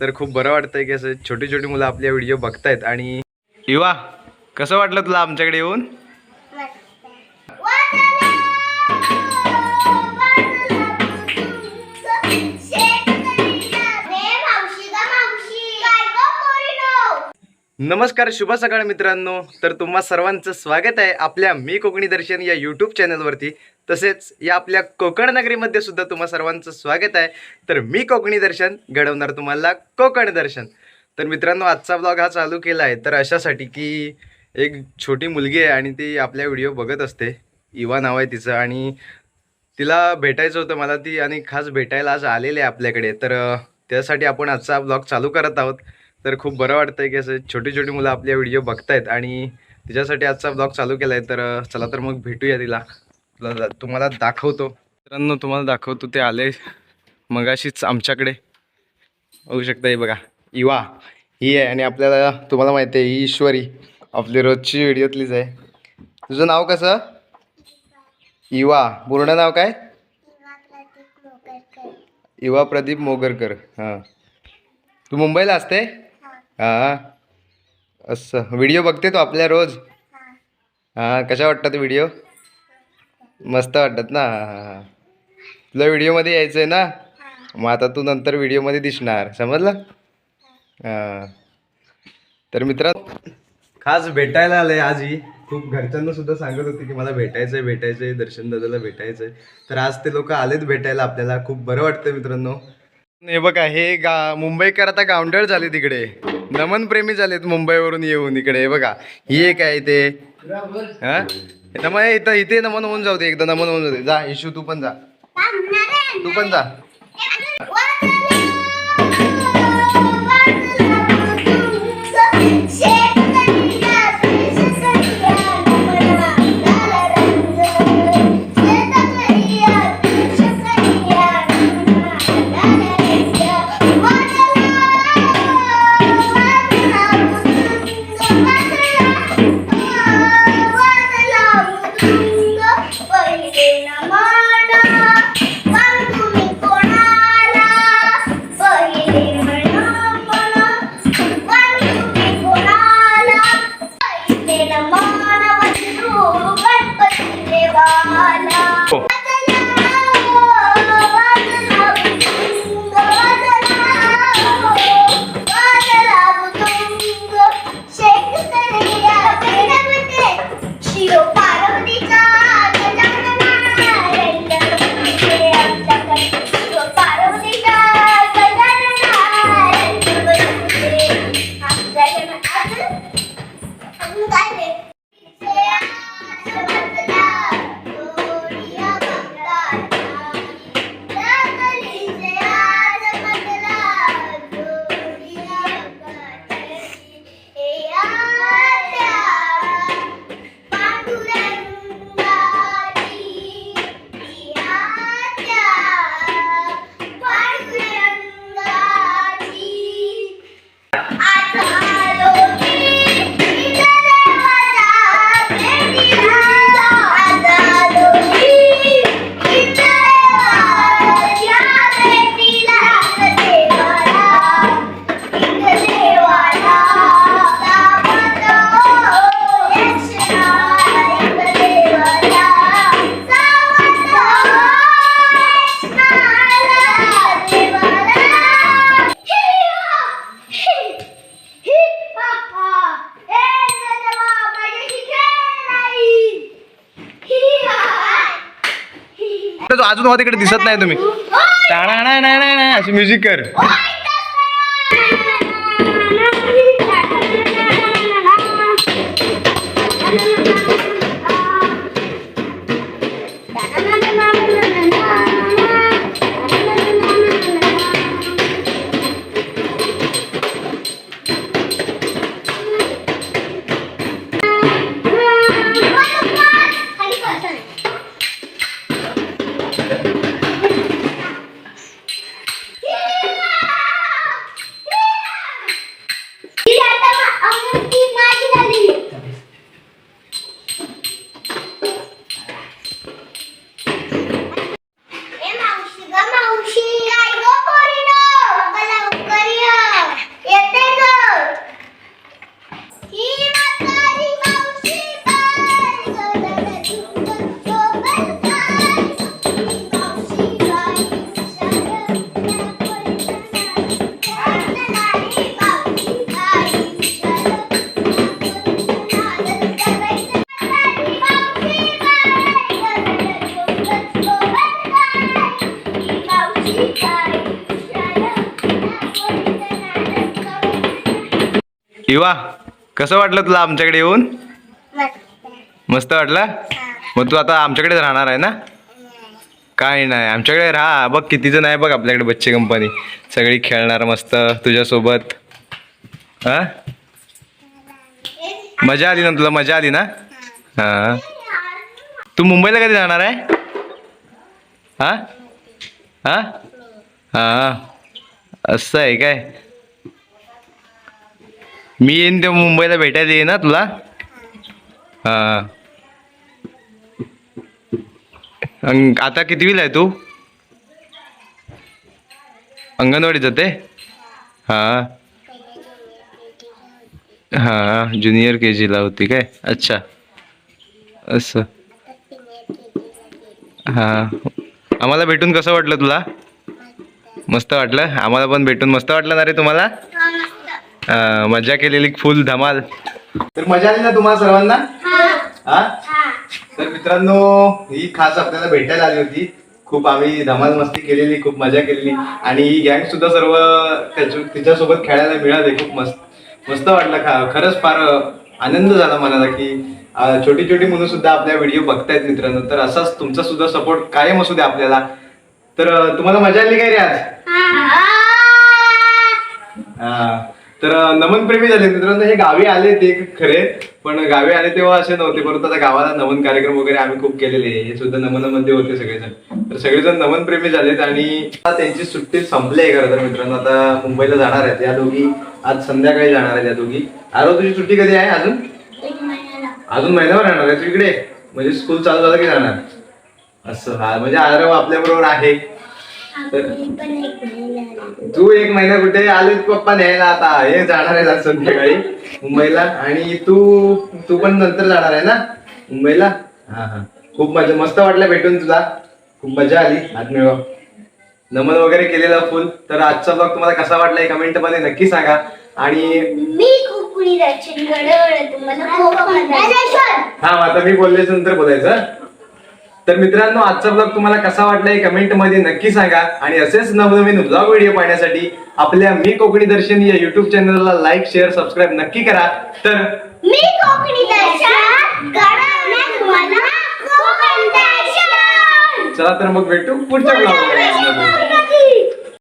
तर खूप बरं वाटतंय की असं छोटी छोटी मुलं आपल्या व्हिडिओ बघतायत आणि युवा कसं वाटलं तुला आमच्याकडे येऊन? नमस्कार शुभ सकाळ मित्रांनो. तर तुम्हा सर्वांचं स्वागत आहे आपल्या मी कोकणी दर्शन या यूट्यूब चॅनलवरती तसेच या आपल्या कोकण नगरीमध्ये सुद्धा तुम्हा सर्वांचं स्वागत आहे. तर मी कोकणी दर्शन घडवणार तुम्हाला कोकण दर्शन. तर मित्रांनो आजचा ब्लॉग हा चालू केला आहे. तर अशासाठी की एक छोटी मुलगी आहे आणि ती आपल्या व्हिडिओ बघत असते. इवा नाव आहे तिचं आणि तिला भेटायचं होतं मला ती आणि खास भेटायला आज आलेले आहे आपल्याकडे. तर त्यासाठी आपण आजचा ब्लॉग चालू करत आहोत. तर खूप बरं वाटतंय की असं छोटी छोटी मुलं आपल्या व्हिडिओ बघतायत आणि तिच्यासाठी आजचा ब्लॉग चालू केला आहे तर चला तर मग भेटूया तिला. तुला तुम्हाला दाखवतो. मित्रांनो तुम्हाला दाखवतो ते आले मगाशीच आमच्याकडे. होऊ शकता हे बघा. इवा ही आहे आणि आपल्याला तुम्हाला माहिती आहे ही ईश्वरी आपली रोजची व्हिडिओतलीच आहे. तुझं नाव कसं? इवा पूर्ण नाव काय? इवा प्रदीप मोगरकर. हां. तू मुंबईला असते? हां. असं. व्हिडिओ बघते तो आपल्या रोज. हां कशा वाटतात व्हिडिओ? मस्त वाटतात ना? हां हां हां. तुला व्हिडिओमध्ये यायचं आहे ना? मग आता तू नंतर व्हिडिओमध्ये दिसणार. समजलं? हां. तर मित्रा खास भेटायला आले आज ही खूप घरच्यांना सुद्धा सांगत होती की मला भेटायचं आहे भेटायचं आहे दर्शन दादाला भेटायचं आहे तर आज ते लोक आलेत भेटायला आपल्याला. खूप बरं वाटतं मित्रांनो. हे बघा हे गा मुंबईकर आता गावंडळ झाले तिकडे. नमन प्रेमी झालेत मुंबईवरून येऊन इकडे हे बघा. ही एक आहे ते हा नमन इथं इथे नमन होऊन जाऊ दे एकदा नमन होऊन जाऊ दे. जा इशू तू पण जा. तू पण जा. काय रे अजून तिकडे दिसत नाही तुम्ही. अशी म्युझिक कर. युवा कसं वाटलं तुला आमच्याकडे येऊन? मस्त वाटलं? मग तू आता आमच्याकडेच राहणार आहे ना? काय नाही आमच्याकडे राहा. बघ किती जण आहे बघ आपल्याकडे बच्चे कंपनी सगळी खेळणार मस्त तुझ्यासोबत. हा? मजा आली ना तुला? मजा आली ना? हा. तू मुंबईला कधी जाणार आहे? हा? हा? हा. असं आहे काय? मी येईन ते मुंबईला भेटायला येईन ना तुला? हा. अंग आता कितवीला आहे तू? अंगणवाडी जाते हां. हां ज्युनियर के जीला होती काय? अच्छा. असं. हां. आम्हाला भेटून कसं वाटलं तुला? मस्त वाटलं? आम्हाला पण भेटून मस्त वाटलं ना रे तुम्हाला? मजा केलेली फुल धमाल. तर मजा आली ना तुम्हाला सर्वांना? हा. तर मित्रांनो ही खास आपल्याला भेटायला आली होती. खूप आम्ही धमाल मस्ती केलेली खूप मजा केलेली. आणि ही गँग सुद्धा सर्व त्याच्या तिच्यासोबत खेळायला मिळाले. खूप मस्त मस्त वाटलं खा खरंच फार आनंद झाला मनाला की छोटी छोटी मुलं सुद्धा आपल्या व्हिडिओ बघतायत मित्रांनो. तर असाच तुमचा सुद्धा सपोर्ट कायम असू द्या आपल्याला. तर तुम्हाला मजा आली काय रे आज? हा. तर अं, नमन प्रेमी झाले. मित्रांनो हे गावी आले ते खरे पण गावी आले तेव्हा असे नव्हते. परंतु आता गावाला नमन कार्यक्रम वगैरे आम्ही खूप केलेले हे सुद्धा नमनामध्ये होते सगळेजण. तर सगळेजण नमन प्रेमी झालेत आणि त्यांची सुट्टी संपली आहे खरं तर मित्रांनो. आता मुंबईला जाणार आहेत. या दोघी आज संध्याकाळी जाणार आहेत या दोघी. आरो तुझी सुट्टी कधी आहे अजून? अजून महिन्यावर राहणार आहे तू इकडे? म्हणजे स्कूल चालू झालं की जाणार? असं. हा म्हणजे आरव आपल्या बरोबर आहे. तू एक महिना कुठे आले पप्पा न्यायला आता. हे जाणार आहे आज संध्याकाळी मुंबईला. आणि तू तू पण नंतर जाणार आहे ना? मुंबईला? हा हा. खूप मजा मस्त वाटलं भेटून तुला. खूप मजा आली. आज मिळवा. नमन वगैरे केलेला फुल. तर आजचा ब्लॉग तुम्हाला कसा वाटला कमेंटमध्ये नक्की सांगा. आणि मी तुम्हाला हा आता मी बोलल्याच्या नंतर बोलायचं तर मित्रांनो आजचा ब्लॉग तुम्हाला कसा वाटला हे कमेंटमध्ये नक्की सांगा. आणि असेच नवनवीन ब्लॉग व्हिडिओ पाहण्यासाठी आपल्या मी कोकणी दर्शन या युट्यूब चॅनलला लाईक शेअर सबस्क्राईब नक्की करा. तर मी कोकणी दर्शन चला तर मग भेटू पुढच्या ब्लॉग